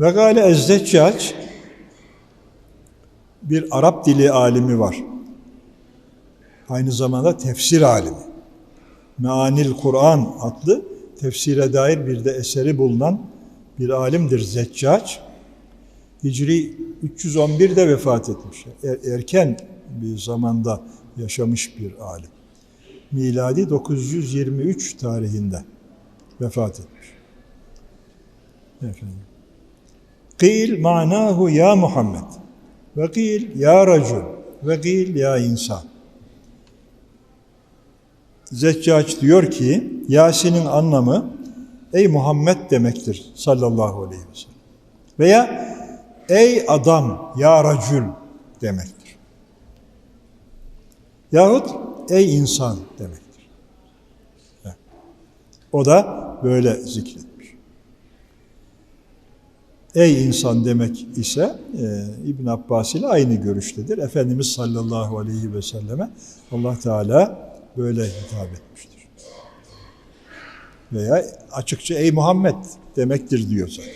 Ve gale Ezzeccac bir Arap dili alimi var. Aynı zamanda tefsir alimi. Meanil Kur'an adlı tefsire dair bir de eseri bulunan bir alimdir Zeccac. Hicri 311'de vefat etmiş. Er- erken bir zamanda yaşamış bir alim. Miladi 923 tarihinde vefat etmiş. Efendim. Kıl manahu ya Muhammed ve kıl ya racul ve kıl ya insan. Zeccac diyor ki Yasin'in anlamı ey Muhammed demektir sallallahu aleyhi ve sellem. Veya ey adam ya racül demektir. Yahut ey insan demektir. O da böyle zikretmiş. Ey insan demek ise e, İbn Abbas ile aynı görüştedir. Efendimiz sallallahu aleyhi ve selleme Allah Teala böyle hitap etmiştir. Veya açıkça ey Muhammed demektir diyor zaten.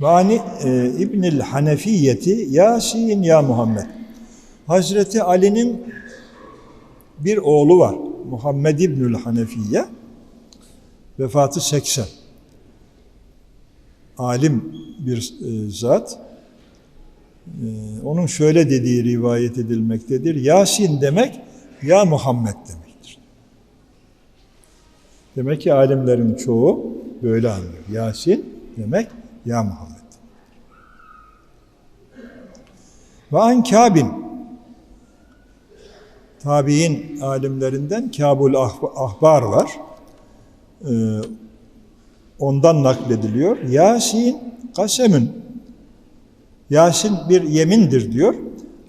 Ve hani e, İbnül Hanefiyeti Yasin ya Muhammed. Hazreti Ali'nin bir oğlu var. Muhammed İbnül Hanefiye. Vefatı 80. Alim bir e, zat. E, onun şöyle dediği rivayet edilmektedir. Yasin demek ya Muhammed demektir. Demek ki alimlerin çoğu böyle anlıyor. Yasin demek ya Muhammed. Ve an Kabin tabi'in alimlerinden Kabul Ah- Ahbar var. Ee, ondan naklediliyor. Yasin kasemün. Yasin bir yemindir diyor.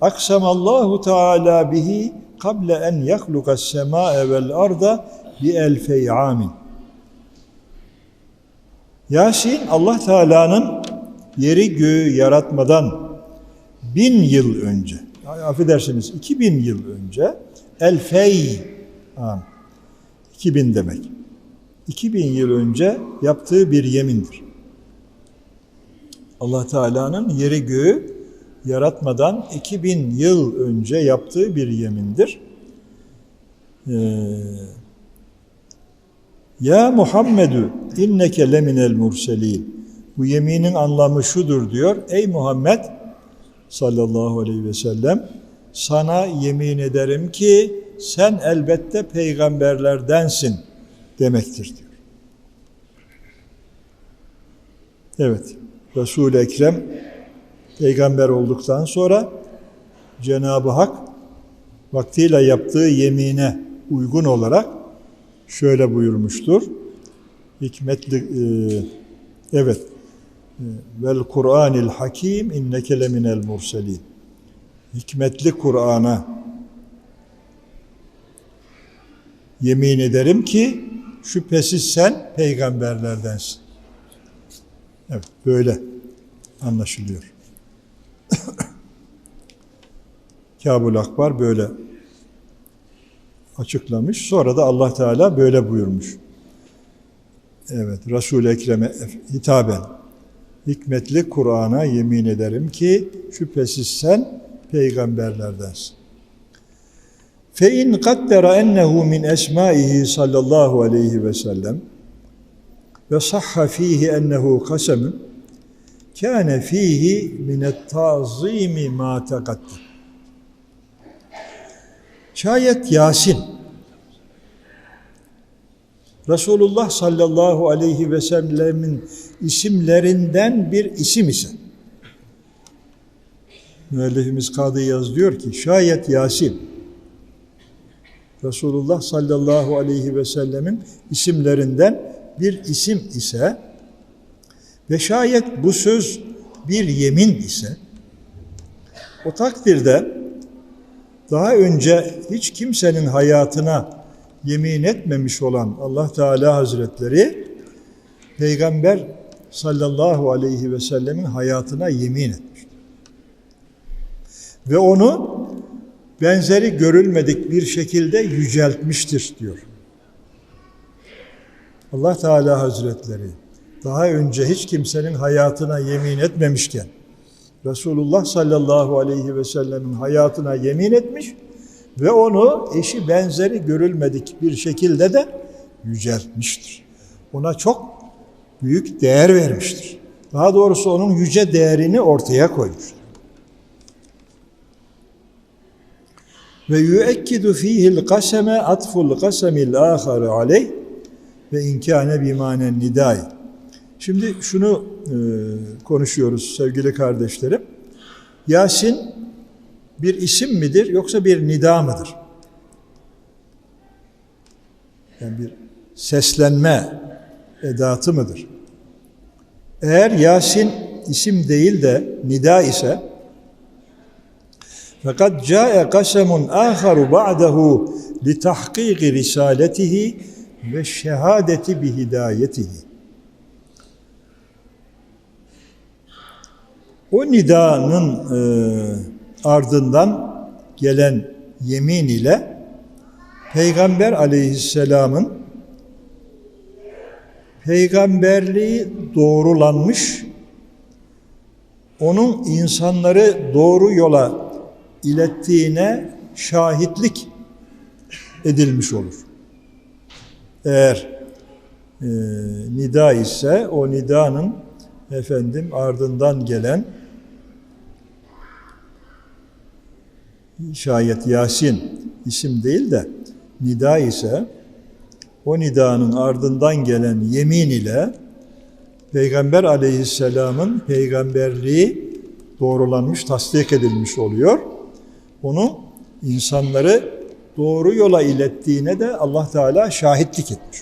Aksamallahu Teala bihi kable en yahlukas sema'e vel arda bi elfey amin. Yasin Allah Teala'nın yeri göğü yaratmadan bin yıl önce, affedersiniz 2000 yıl önce elfey am, 2000 demek. 2000 yıl önce yaptığı bir yemindir. Allah Teala'nın yeri göğü yaratmadan 2000 yıl önce yaptığı bir yemindir. Ee, ya Muhammedü inneke leminel murselin. Bu yeminin anlamı şudur diyor. Ey Muhammed sallallahu aleyhi ve sellem sana yemin ederim ki sen elbette peygamberlerdensin demektir diyor. Evet. Resul-i Ekrem peygamber olduktan sonra Cenab-ı Hak vaktiyle yaptığı yemine uygun olarak şöyle buyurmuştur. Hikmetli e, evet e, vel Kur'anil Hakim inneke leminel murselin. Hikmetli Kur'an'a yemin ederim ki şüphesiz sen peygamberlerdensin. Evet, böyle anlaşılıyor. Kabul Akbar böyle açıklamış. Sonra da Allah Teala böyle buyurmuş. Evet, Resul-i Ekrem'e hitaben hikmetli Kur'an'a yemin ederim ki şüphesiz sen peygamberlerdensin. Fe in kaddera ennehu min esmaihi sallallahu aleyhi ve sellem ve sahha fihi ennehu kasemun kâne fihi minet tazimi ma tekaddem. Şayet Yasin Resulullah sallallahu aleyhi ve sellemin isimlerinden bir isim ise müellifimiz Kadı Yaz diyor ki şayet Yasin Resulullah sallallahu aleyhi ve sellemin isimlerinden bir isim ise ve şayet bu söz bir yemin ise o takdirde daha önce hiç kimsenin hayatına yemin etmemiş olan Allah Teala Hazretleri Peygamber sallallahu aleyhi ve sellemin hayatına yemin etmiştir. Ve onu benzeri görülmedik bir şekilde yüceltmiştir diyor. Allah Teala Hazretleri daha önce hiç kimsenin hayatına yemin etmemişken Resulullah sallallahu aleyhi ve sellemin hayatına yemin etmiş ve onu eşi benzeri görülmedik bir şekilde de yüceltmiştir. Ona çok büyük değer vermiştir. Daha doğrusu onun yüce değerini ortaya koymuştur. Ve yüekkidu fihil kaseme atful kasemil ahare aleyh ve inkâne bimanen nidai. Şimdi şunu e, konuşuyoruz sevgili kardeşlerim. Yasin bir isim midir yoksa bir nida mıdır? Yani bir seslenme edatı mıdır? Eğer Yasin isim değil de nida ise aharu ba'dahu li tahqiqi risaletihi ve şehadeti bi hidayetihi. O nidanın e, ardından gelen yemin ile Peygamber aleyhisselamın peygamberliği doğrulanmış, onun insanları doğru yola ilettiğine şahitlik edilmiş olur. Eğer e, nida ise o nidanın efendim ardından gelen şayet Yasin isim değil de nida ise o nidanın ardından gelen yemin ile Peygamber aleyhisselamın peygamberliği doğrulanmış, tasdik edilmiş oluyor. Onu insanları doğru yola ilettiğine de Allah Teala şahitlik etmiş.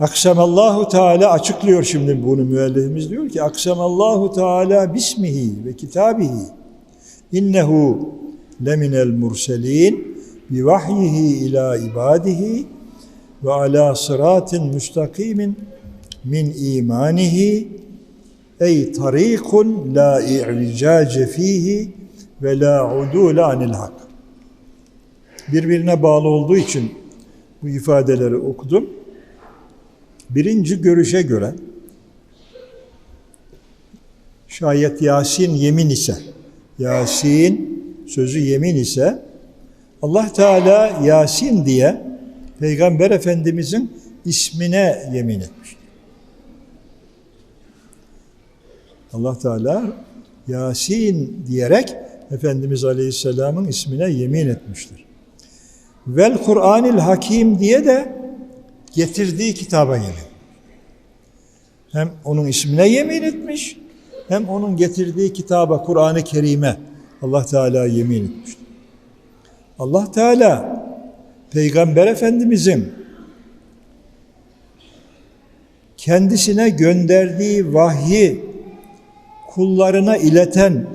Aksemallahu Teala açıklıyor şimdi bunu müellifimiz diyor ki Aksemallahu Teala bismihi ve kitabihi innehu leminel murselin bi vahyihi ila ibadihi ve ala sıratin müstakimin min imanihi ey tarikun la i'vicace fihi ve la udule anil hak. Birbirine bağlı olduğu için bu ifadeleri okudum. Birinci görüşe göre şayet Yasin yemin ise, Yasin sözü yemin ise Allah Teala Yasin diye Peygamber Efendimizin ismine yemin etmiştir. Allah Teala Yasin diyerek Efendimiz Aleyhisselam'ın ismine yemin etmiştir. Vel Kur'anil Hakim diye de getirdiği kitaba yemin. Hem onun ismine yemin etmiş, hem onun getirdiği kitaba, Kur'an-ı Kerim'e Allah Teala yemin etmiştir. Allah Teala Peygamber Efendimizin kendisine gönderdiği vahyi kullarına ileten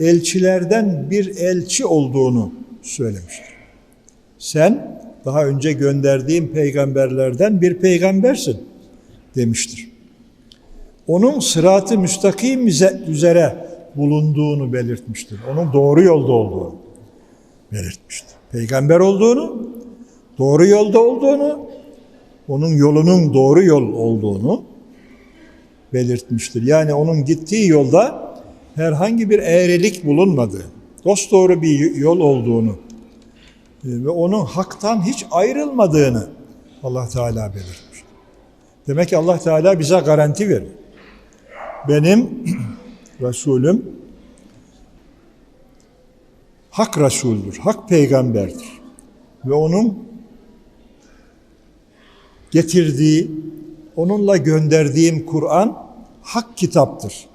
elçilerden bir elçi olduğunu söylemiştir. Sen daha önce gönderdiğim peygamberlerden bir peygambersin demiştir. Onun sıratı müstakim üzere bulunduğunu belirtmiştir. Onun doğru yolda olduğunu belirtmiştir. Peygamber olduğunu, doğru yolda olduğunu, onun yolunun doğru yol olduğunu belirtmiştir. Yani onun gittiği yolda herhangi bir eğrilik bulunmadığı, dosdoğru bir yol olduğunu ve onun haktan hiç ayrılmadığını Allah Teala belirtmiştir. Demek ki Allah Teala bize garanti veriyor. Benim Resulüm hak Resul'dür, hak peygamberdir. Ve onun getirdiği, onunla gönderdiğim Kur'an hak kitaptır.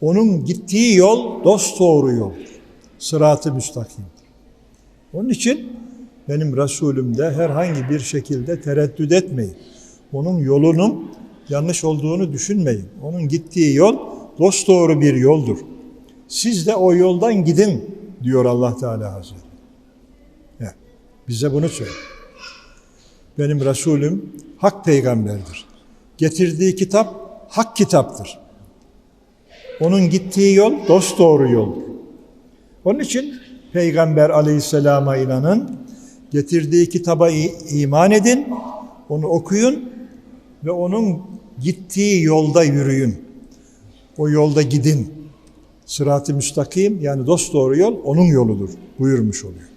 Onun gittiği yol dost doğru yoldur. Sırat-ı müstakimdir. Onun için benim Resulümde herhangi bir şekilde tereddüt etmeyin. Onun yolunun yanlış olduğunu düşünmeyin. Onun gittiği yol dost doğru bir yoldur. Siz de o yoldan gidin diyor Allah Teala Hazretleri. Bize bunu söylüyor. Benim Resulüm hak peygamberdir. Getirdiği kitap hak kitaptır. Onun gittiği yol dost doğru yoldur. Onun için Peygamber aleyhisselama inanın, getirdiği kitaba iman edin, Onu okuyun ve onun gittiği yolda yürüyün. O yolda gidin. Sırat-ı müstakim yani dost doğru yol onun yoludur buyurmuş oluyor.